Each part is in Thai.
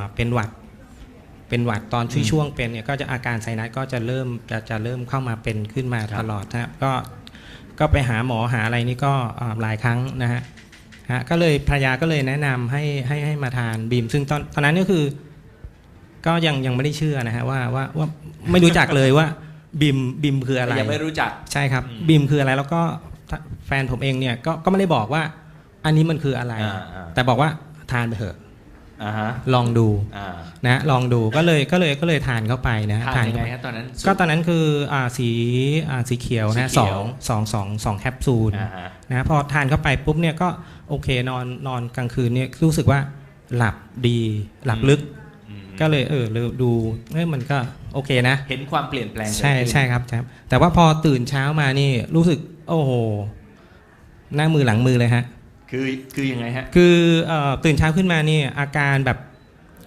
าเป็นหวัด เป็นหวัดตอนที่ช่วงเป็นเนี่ยก็จะอาการไซนัสก็จะเริ่มจะจะเริ่มเข้ามาเป็นขึ้นมาครับตลอดนะครับก็ก็ไปหาหมอหาอะไรนี่ก็อ่าหลายครั้งนะฮะฮะก็เลยภรรยาก็เลยแนะนำให้ให้ให้มาทานบีม ซึ่งตอนตอนนั้นก็คือ ก็ยังยังไม่ได้เชื่อนะฮะว่าว่าว่าไม่รู้จักเลยว่าบิมบิมคืออะไรยังไม่รู้จักใช่ครับอืมบีมคืออะไรแล้วก็ถ้าแฟนผมเองเนี่ยก็ก็ไม่ได้บอกว่า อันนี้มันคืออะไรอ่าอ่าแต่บอกว่าทานไปเถอะอ่าฮะ ลองดูอ่านะลองดูก็เลยก็เลยก็เลยทานเข้าไปนะทานยังเข้าไงไปฮะตอนนั้นก็ตอนนั้นคืออ่าสีอ่าสีเขียวสีนะเขีสยอวงสองสองสองแคปซูลอ่าฮะนะพอทานเข้าไปปุ๊บเนี่ยก็โอเคนอนนอนกลางคืนเนี่ยรู้สึกว่าหลับดีหลับลึกอืมก็เลยเออเลยดูเอ้ยมันก็โอเคนะ เห็นความเปลี่ยนแปลงใช่เกิดขึ้นใช่ครับครับแต่ว่าพอตื่นเช้ามานี่รู้สึกโอ้โหหน้ามือหลังมือเลยฮะ คือคือยังไงฮะ คือเอ่อตื่นเช้าขึ้นมานี่อาการแบบ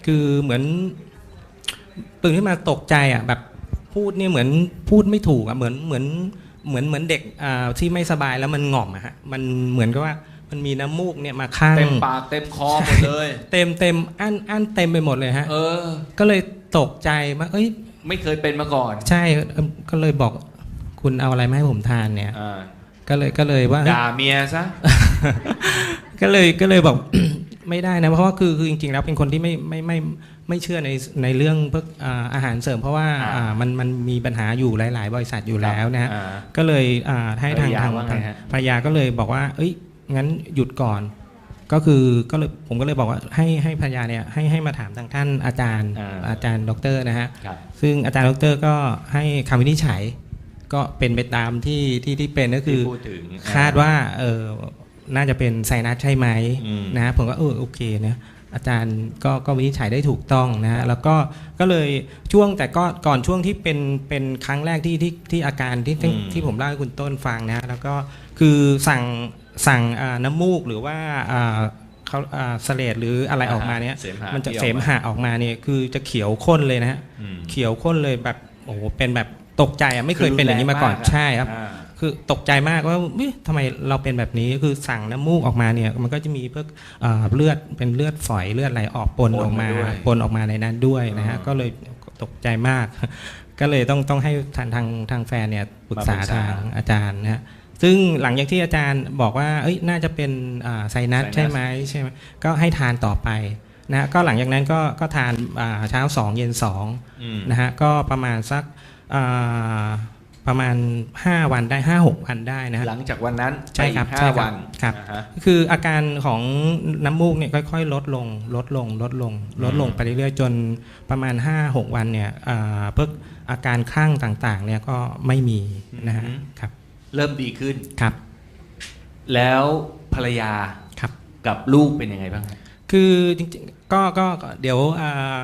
คือเหมือนตื่นขึ้นมาตกใจอะแบบพูดเนี่ยเหมือนพูดไม่ถูกอะเหมือนเหมือนเหมือนเหมือนเด็กอ่าที่ไม่สบายแล้วมันหง่อมอะฮะมันเหมือนกับว่ามันมีน้ำมูกเนี่ยมาข้าง เต็มปากเต็มคอหมดเลย เต็มเต็มอันอันเต็มไปหมดเลยฮะ เออ ก็เลยตกใจมาเอ้ย ไม่เคยเป็นมาก่อน ใช่เอิ่มก็เลยบอกคุณเอาอะไรมาให้ผมทานเนี่ย อ่า ก็เลยก็เลยว่าเฮ้ยด่าเมียซะก็เลยก็เลยบอกไม่ได้นะเพราะว่าคือคือจริงๆแล้วเป็นคนที่ไม่ไม่ไม่ไม่เชื่อในในเรื่องพวกอ่าอาหารเสริม เพราะว่าอ่าอ่ามันมันมีปัญหาอยู่หลาย ๆ บริษัทอยู่แล้วนะฮะอ่าก็เลยอ่าให้ทางภรรยาทางว่าไงฮะภรรยาก็เลยบอกว่า เอ้ยงั้นหยุดก่อน ก็คือก็เลยผมก็เลยบอกว่าให้ให้ภรรยาเนี่ยให้ให้มาถามทางท่านอาจารย์อ่าอาจารย์ ดรนะฮะครับซึ่งอาจารย์ดรก็ให้คำวินิจฉัย ก็เป็นไปตามที่ที่ที่เป็นก็คือที่พูดถึงคาดว่าเออน่าจะเป็นไซนัสใช่ไหมอืม นะฮะผมก็เออโอเคนะอาจารย์ก็ก็วินิจฉัยได้ถูกต้องนะฮะแล้วก็ก็เลยช่วงแต่ก็ก่อนช่วงที่เป็นเป็นครั้งแรกที่ที่ที่อาการที่ที่อืม ที่ผมเล่าให้คุณต้นฟังนะฮะแล้วก็คือสั่งสั่งอ่าน้ำมูกหรือว่าอ่าเขาอ่าเสลดหรืออะไรออกมาเนี้ยเสมหะมันจะที่อเสอกมมาหะออกมาเนี่ยคือจะเขียวข้นเลยนะฮะ อืม เขียวข้นเลยแบบโอ้โหเป็นแบบ ตกใจอะไม่เคยเป็นอย่างนี้มาก่อนคืรุแรงใช่ครับอ่าคือตกใจมากว่าเอ๊ะทำไมเราเป็นแบบนี้คือสั่งน้ำมูกออกมาเนี่ย มันก็จะมีพวกเอ่อเลือดเป็นเลือดฝอยเลือดไหลออกปนปนออกมามาด้วยปนออกมาในนั้นด้วยนะฮะอ่าก็เลยตกใจมาก ก็เลยต้องต้องให้ทางทางทางแฟนเนี่ยปรึกษามาปรึกษาทางอาจารย์นะฮะซึ่งหลังจากที่อาจารย์บอกว่าเอ้ยน่าจะเป็นอ่าไซนัสไซนัสใช่ไหมใช่ไหมก็ให้ทานต่อไปนะฮะก็หลังจากนั้นก็ก็ทานอ่าเช้าสองเย็นสองอืมนะฮะก็ประมาณสัก อ่าประมาณ 5 วันได้ 5 6 วันได้นะฮะ หลังจากวันนั้นใช่ครับไปอีกใช่ห้าครับวันครับ อ่าฮะคืออาการของน้ำมูกเนี่ยค่อยๆ ลดลง ลดลง ลดลง ลดลงอืมไปเรื่อยๆ จนประมาณ 5-6 วันเนี่ยอ่าเพิกอาการคลั่งต่างๆเนี่ยก็ไม่มีนะฮะครับเริ่มดีขึ้น ครับแล้วภรรยาครับ กับลูกเป็นยังไงบ้างครับคือจริงๆก็ก็ก็เดี๋ยวอ่า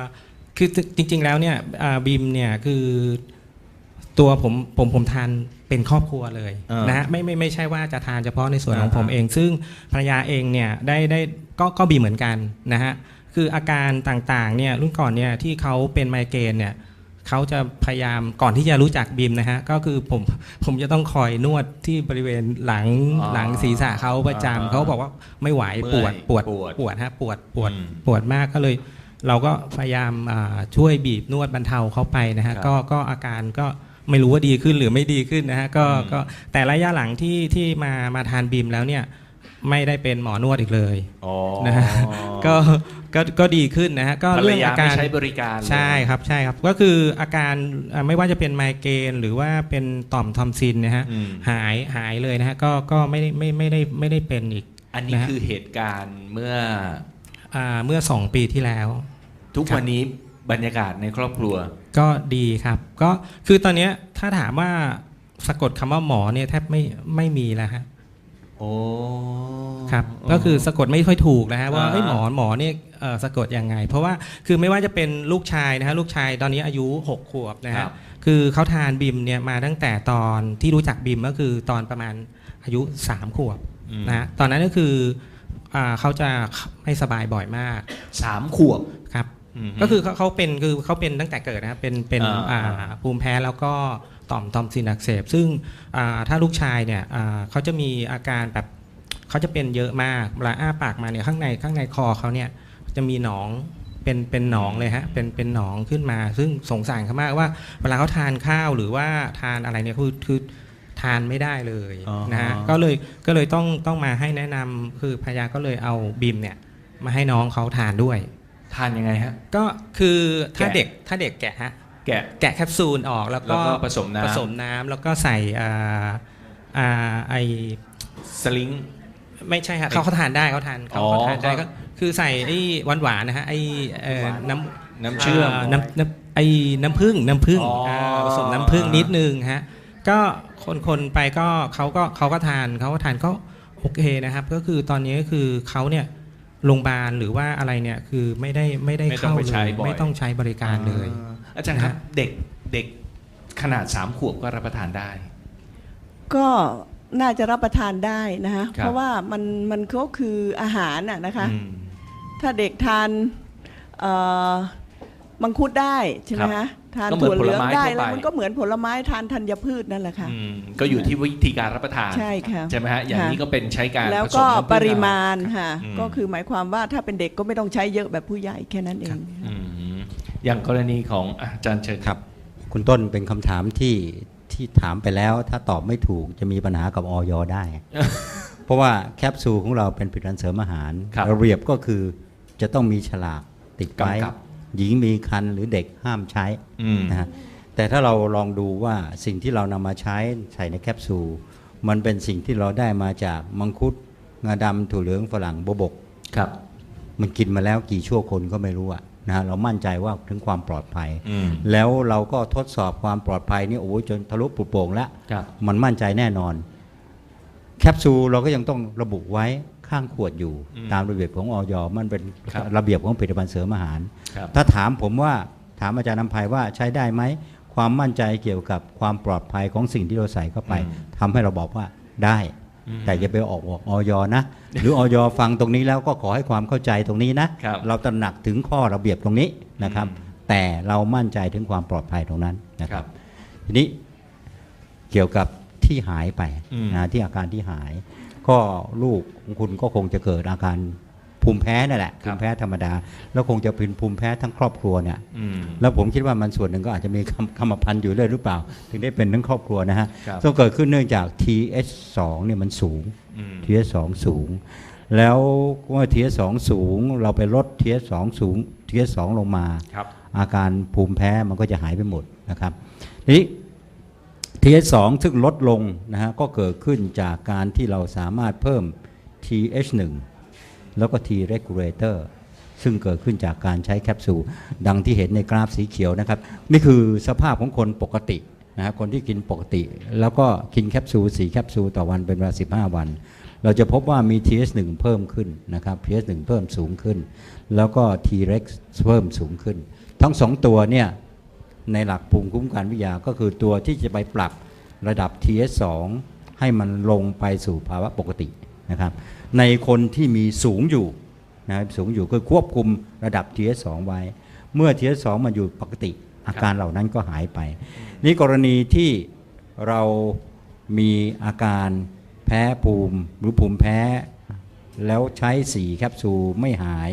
คือจริงๆแล้วเนี่ยอ่าบีมเนี่ยคือ ตัวผมผมผมทานเป็นครอบครัวเลยอ่านนะฮะไม่ไม่ไม่ใช่ว่าจะทานเฉพาะในส่วนของอ่า ผมเอง ซึ่งภรรยาเองเนี่ยได้ได้ก็ก็บีมเหมือนกันนะฮะคืออาการต่างๆเนี่ยรุ่นก่อนเนี่ยที่เขาเป็นไมเกรนเนี่ยเขาจะพยายามก่อนที่จะรู้จักบีมนะฮะก็คือผมผมจะต้องคอยนวดที่บริเวณหลังอ๋อหลังศีรษะเขาประอ่าจำเขาบอกว่าไม่ไหวปวดปวดปวดปวดฮะปวดปวดอืม ปวดมากก็เลย เราก็พยายามอ่าช่วยบีบนวดบรรเทาเขาไปนะครัฮะบ ก็ก็อาการก็ ไม่รู้ว่าดีขึ้นหรือไม่ดีขึ้นนะฮะก็อืมก็แต่ระยะหลังที่ที่มามาทานบีมแล้วเนี่ยไม่ได้เป็นหมอนวดอีกเลยอ๋อนะฮะก็ก็ก็ดีขึ้นนะฮะก็ภรรเรื่องยาอาไม่การใช้บริการเลยใช่ครับใช่ครับ ก็คืออาการอ่าไม่ว่าจะเป็นไมเกรนหรือว่าเป็นต่อมทอมซินนะฮะอืมหายหายเลยนะฮะก็ก็ไม่ได้ไม่ไม่ได้ไม่ได้เป็นอีก อันนี้นะฮะคือเหตุการณ์เมื่ออ่าเมื่อสองปีที่แล้ว ทุกครับวันนี้บรรยากาศในครอบครัว ก็ดีครับ ก็คือตอนเนี้ยถ้าถามว่าสะกดคำว่าหมอเนี่ยแทบไม่ไม่มีแล้วฮะโอ้ ครับ ก็คือสะกดไม่ค่อยถูกนะฮะว่าอ่า เอ้ยหมอหมอเนี่ยเอ่อสะกดยังไง เพราะว่าคือไม่ว่าจะเป็นลูกชายนะฮะลูกชายตอนนี้อายุ 6 ขวบนะครัฮะบ คือเขาทานบิมเนี่ยมาตั้งแต่ตอนที่รู้จักบิมก็คือตอนประมาณอายุ 3 ขวบอืม นะฮะตอนนั้นก็คืออ่าเขาจะไม่สบายบ่อยมากสามขวบ ครับม ก็คือเขาเขาเป็นคือเขาเป็นตั้งแต่เกิดนะครับเป็นเป็นอ่าอ่าภูมิแพ้แล้วก็ต่อมทอมซินอักเสบซึ่งอ่าถ้าลูกชายเนี่ยอ่าเขาจะมีอาการแบบเขาจะเป็นเยอะมากเวลาอ้าปากมาเนี่ยข้างในข้างในคอเขาเนี่ยจะมีหนองเป็นเป็นเป็นหนองเลยฮะเป็นเป็นหนองขึ้นมา ซึ่งสงสารเขามากว่า เวลาเขาทานข้าวหรือว่าทานอะไรเนี่ยคือคือทานไม่ได้เลยอ๋อนะฮะก็เลยก็เลยต้องต้องมาให้แนะนำคือพยาก็เลยเอาบิมเนี่ยมาให้น้องเขาทานด้วย ทานยังไงฮะ ก็คือถ้าแกะ เด็กถ้าเด็กแกะฮะแกะ แกะแคปซูลออกแล้วแล้วก็ก็ผสมน้ำ ผสมน้ำแล้วก็ใส่อ่าอ่าไอสลิง ไม่ใช่ฮะเขาเขาทานได้เขาทานเขาอ๋อเขาทานได้ก็ก็คือใส่ไอ้หวานหวานๆนะฮะไอ้เอ่อน้ำน้ำเชื่อมาน้ำน้ำไอ้น้ำผึ้งน้ำผึ้งอ๋ออ่าผสมน้ำผึ้งนิดนึงฮะก็คนคนไปก็เขาก็เขาก็ทานเขาก็ทานก็โอเคนะครับ ก็คือตอนนี้ก็คือเขาเนี่ย โรงพยาบาลหรือว่าอะไรเนี่ยคือไม่ได้ไม่ได้ไม่ต้องเข้าไปเลใช้ยบ่อยไม่ต้องใช้บริการเลยอ่าอาจารย์ครับนะฮะเด็กเด็กขนาดสามขวบก็รับประทานได้ ก็น่าจะรับประทานได้นะคะครับเพราะว่ามันมันก็คืออาหารน่ะนะคะอืมถ้าเด็กทานเอ่อมังคุดได้ใช่ไหมครัคะบ ทานก็เหมือนถั่วเหลืองผลไม้ได้ทั่วไปแล้วมันก็เหมือนผลไม้ทานธัญพืชนั่นแหละค่ะ อืมก็อยู่ที่วิธีการรับประทานใช่ค่ะ ใช่ไหมฮะอย่างค่ะนี้ก็เป็นใช้การแล้วผสก็มน้ำผึ้งปริมาณค่ะอืมก็คือหมายความว่าถ้าเป็นเด็กก็ไม่ต้องใช้เยอะแบบผู้ใหญ่แค่นั้นเอง อืมอย่างกรณีของอะอาจารย์เชิญครับ คุณต้นเป็นคำถามที่ที่ถามไปแล้วถ้าตอบไม่ถูกจะมีปัญหากับออยได้ เพราะว่าแคปซูลของเราเป็นผลิตภัณฑ์เสริมอาหารครับระเบียบก็คือจะต้องมีฉลากติดไว้กำกับ หญิงมีคันหรือเด็กห้ามใช้อืมนะฮะแต่ถ้าเราลองดูว่าสิ่งที่เรานำมาใช้ใส่ในแคปซูลมันเป็นสิ่งที่เราได้มาจากมังคุดงาดำถั่วเหลืองฝรั่งโบวบกครับ มันกินมาแล้วกี่ชั่วคนก็ไม่รู้อะนะฮะเรามั่นใจว่าถึงความปลอดภัยอืมแล้วเราก็ทดสอบความปลอดภัยนี่โอ้ยจนทะลุปลุโปร่งแล้วครับมันมั่นใจแน่นอน แคปซูลเราก็ยังต้องระบุไว้ ข้างขวดอยู่อืมตามระเบียบของออยมันเป็นครับระเบียบของผลิตภัณฑ์เสริมอาหารครับถ้าถามผมว่าถามอาจารย์นำภัยว่าใช้ได้ไหมความมั่นใจเกี่ยวกับความปลอดภัยของสิ่งที่เราใส่เข้าไปอืมทำให้เราบอกว่าได้อืมแต่อย่าไปออกบอกออยนะ หรือออยฟังตรงนี้แล้วก็ขอให้ความเข้าใจตรงนี้นะครับเราตระหนักถึงข้อระเบียบตรงนี้นะครับอืมแต่เรามั่นใจถึงความปลอดภัยตรงนั้นนะคครัรับบทีนี้เกี่ยวกับที่หายไปอืมนะที่อาการที่หาย ก็ลูกของคุณก็คงจะเกิดอาการภูมิแพ้นั่นแหละภูมิแพ้ธรรมดา แล้วคงจะเป็นภูมิแพ้ทั้งครอบครัวเนี่ยอืมแล้วผมคิดว่ามันส่วนหนึ่งก็อาจจะมีคำคำพันธ์อยู่เลยหรือเปล่า ถึงได้เป็นทั้งครอบครัวนะฮะครับต้องเกิดขึ้นเนื่องจาก TH2 เนี่ยมันสูงอืม TH2 สูง แล้วเมื่อ TH2 สูง เราไปลด TH2 สูง TH2 ลงมาครับอาการภูมิแพ้มันก็จะหายไปหมดนะครับทีนี้ TH2 ซึ่งลดลงนะฮะก็เกิดขึ้นจากการที่เราสามารถเพิ่ม TH1 แล้วก็ T regulator ซึ่งเกิดขึ้นจากการใช้แคปซูลดังที่เห็นในกราฟสีเขียวนะครับ นี่คือสภาพของคนปกตินะฮะคนที่กินปกติ แล้วก็กินแคปซูล4แคปซูลต่อวันเป็นเวลา 15 วัน เราจะพบว่ามี TH1 เพิ่มขึ้นนะครับ TH1 เพิ่มสูงขึ้น แล้วก็ T-rex เพิ่มสูงขึ้น ทั้งสองตัวเนี่ย ในหลักภูมิคุ้มกันวิทยาก็คือตัวที่จะไปปรับระดับ TS2 ให้มันลงไปสู่ภาวะปกตินะครับในคนที่มีสูงอยู่นะครับสูงอยู่ก็ควบคุมระดับ TS2 ไว้ เมื่อ TS2 มันอยู่ปกติ อาการเหล่านั้นก็หายไป นี่กรณีที่เรามีอาการแพ้ภูมิหรือภูมิแพ้ แล้วใช้4แคปซูลไม่หาย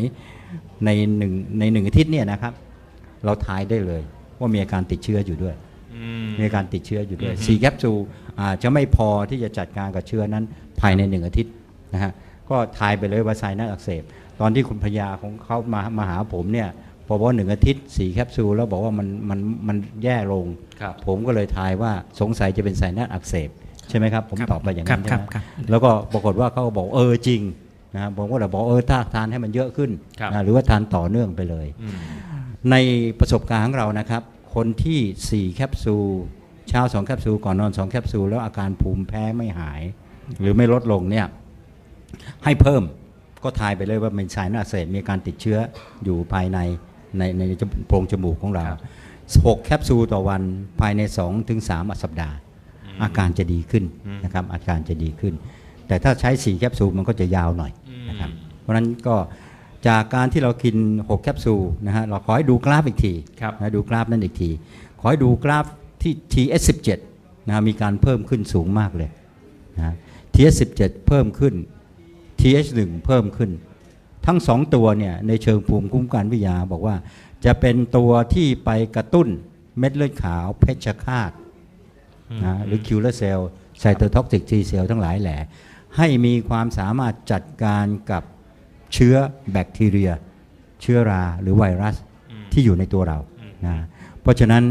ในหนึ่งในหนึ่งอาทิตย์เนี่ยนะครับ เราทายได้เลย ว่ามีอาการติดเชื้ออยู่ด้วยอืมมีอาการติดเชื้ออยู่ด้วยอือฮึสี่แคปซูลอาจจะไม่พอที่จะจัดการกับเชื้อนั้นภายในหนึ่งอาทิตย์นะฮะก็ทายไปเลยว่าไซนัสอักเสบตอนที่คุณพยาของเขามามาหาผมเนี่ยพอว่าหนึ่งอาทิตย์สี่แคปซูลแล้วบอกว่ามันมันมันแย่ลงครับผมก็เลยทายว่าสงสัยจะเป็นไซนัสอักเสบใช่ไหมครับ ผมครับตอบไปอย่างครันั้บนครัใช่บไหมครับแล้วก็ปรากฏว่าเขาก็บอกเออจริงนะครับผมก็เลยบอกเออถ้าทานให้มันเยอะขึ้นครับนะหรือว่าทานต่อเนื่องไปเลยอืม ในประสบการณ์ของเรานะครับ คนที่ 4 แคปซูลเช้า 2 แคปซูลก่อนนอน 2 แคปซูลแล้วอาการภูมิแพ้ไม่หาย หรือไม่ลดลงเนี่ยให้เพิ่มก็ทายไปเลยว่าเป็นสายนาเสพมีอาการติดเชื้ออยู่ภายในในในจมูกโพรงจมูกของเราครับ6แคปซูลต่อวันภายใน2-3ถึง3สัปดาห์ อาการจะดีขึ้นนะครับอาการจะดีขึ้น แต่ถ้าใช้ 4 แคปซูลมันก็จะยาวหน่อยนะครับเพราะฉะนั้นก็ จากการที่เรากิน 6 แคปซูลนะฮะเราขอให้ดูกราฟอีกทีครับนะดูกราฟนั่นอีกที ขอให้ดูกราฟที่ TS17 นะฮะมีการเพิ่มขึ้นสูงมากเลยนะ TS17 เพิ่มขึ้น TH1 เพิ่มขึ้น ทั้งสองตัวเนี่ยในเชิงภูมิคุ้มกันวิทยาบอกว่า จะเป็นตัวที่ไปกระตุ้นเม็ดเลือดขาวเพชฌฆาตนะหรือคิวเลอร์เซลล์ไซโตท็อกซิกทีเซลล์ทั้งหลายแหละให้มีความสามารถจัดการกับ เชื้อแบคทีเรีย เชื้อราหรือไวรัสที่อยู่ในตัวเรานะเพราะฉะนั้น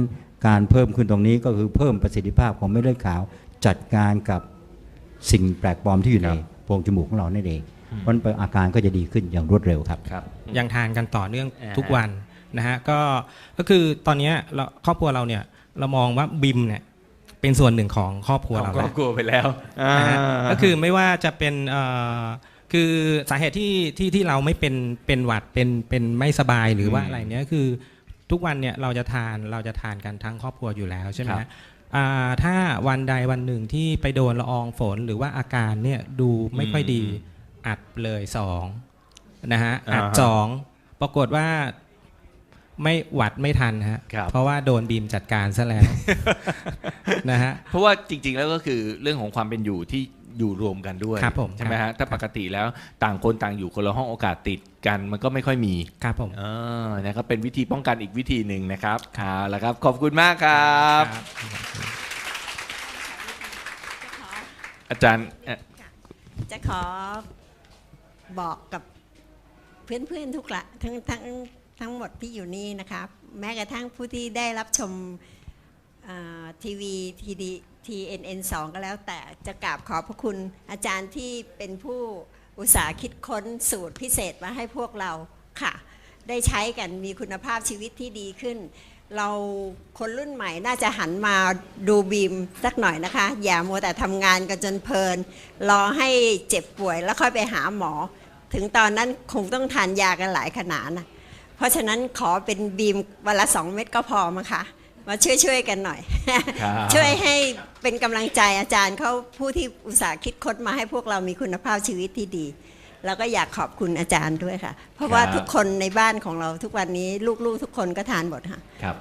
การเพิ่มขึ้นตรงนี้ก็คือเพิ่มประสิทธิภาพของเม็ดเลือดขาวจัดการกับสิ่งแปลกปลอมที่อยู่ในครับโพรงจมูกของเรานั่นเองเพราะฉะนั้นอาการก็จะดีขึ้นอย่างรวดเร็วครับครับ ยังทานกันต่อเนื่องอ่าทุกวันนะฮะก็ก็คือตอนเนี้ยเราครอบครัวเราเนี่ยเรามองว่าบิมเนี่ยเป็นส่วนหนึ่งของครอบครัวของเราครอแล้บวครัวไปแล้วนะฮะาก็คือไม่ว่าจะเป็นเอ่อ คือสาเหตุที่ที่ที่เราไม่เป็นเป็นหวัดเป็นเป็นไม่สบายหรือว่าอืมอะไรเนี้ยคือทุกวันเนี่ยเราจะทานเราจะทานกันทั้งครอบครัวอยู่แล้วใช่ไหมครับฮะอ่าถ้าวันใดวันหนึ่งที่ไปโดนละอองฝนหรือว่าอาการเนี่ยดูไม่ค่อยดีอัดเลยสองนะฮะอัดอ่าฮะสองปรากฏว่าไม่หวัดไม่ทันฮะครับเพราะว่าโดนบีมจัดการซะแล้วนะฮะเพราะว่าจริงๆแล้วก็คือเรื่องของความเป็นอยู่ที่ อยู่รวมกันด้วยครับผมใช่ไหมครัฮะบถ้าปกติแล้วต่างคนต่างอยู่คนละห้องโอกาสติดกันมันก็ไม่ค่อยมีครับผมเออนะครับเป็นวิธีป้องกันอีกวิธีหนึ่งนะครับเอาละครับขอบคุณมากครับ อาจารย์เอ่อจะขอบอกกับเพื่อนๆทุกละทั้งทั้งทั้งหมดที่อยู่นี่นะครับ แม้กระทั่งผู้ที่ได้รับชม ทีวีทีดีทีเอ็นเอ็นสองก็แล้วแต่จะกราบขอบพระคุณอาจารย์ที่เป็นผู้อุตสาหคิดค้นสูตรพิเศษมาให้พวกเราค่ะ ได้ใช้กันมีคุณภาพชีวิตที่ดีขึ้น เราคนรุ่นใหม่น่าจะหันมาดูบีมสักหน่อยนะคะ อย่ามัวแต่ทำงานกันจนเพลิน รอให้เจ็บป่วยแล้วค่อยไปหาหมอ ถึงตอนนั้นคงต้องทานยากันหลายขนาดนะเพราะฉะนั้นขอเป็นบีมวันละสองเม็ดก็พอมั้งคะ มาช่วยๆกันหน่อย ครับ ช่วยให้เป็นกำลังใจอาจารย์เขาผู้ที่อุตส่าห์คิดค้นมาให้พวกเรามีคุณภาพชีวิตที่ดี แล้วก็อยากขอบคุณอาจารย์ด้วยค่ะ เพราะว่าครับทุกคนในบ้านของเราทุกวันนี้ลูกๆทุกคนก็ทานหมดค่ะ ครับ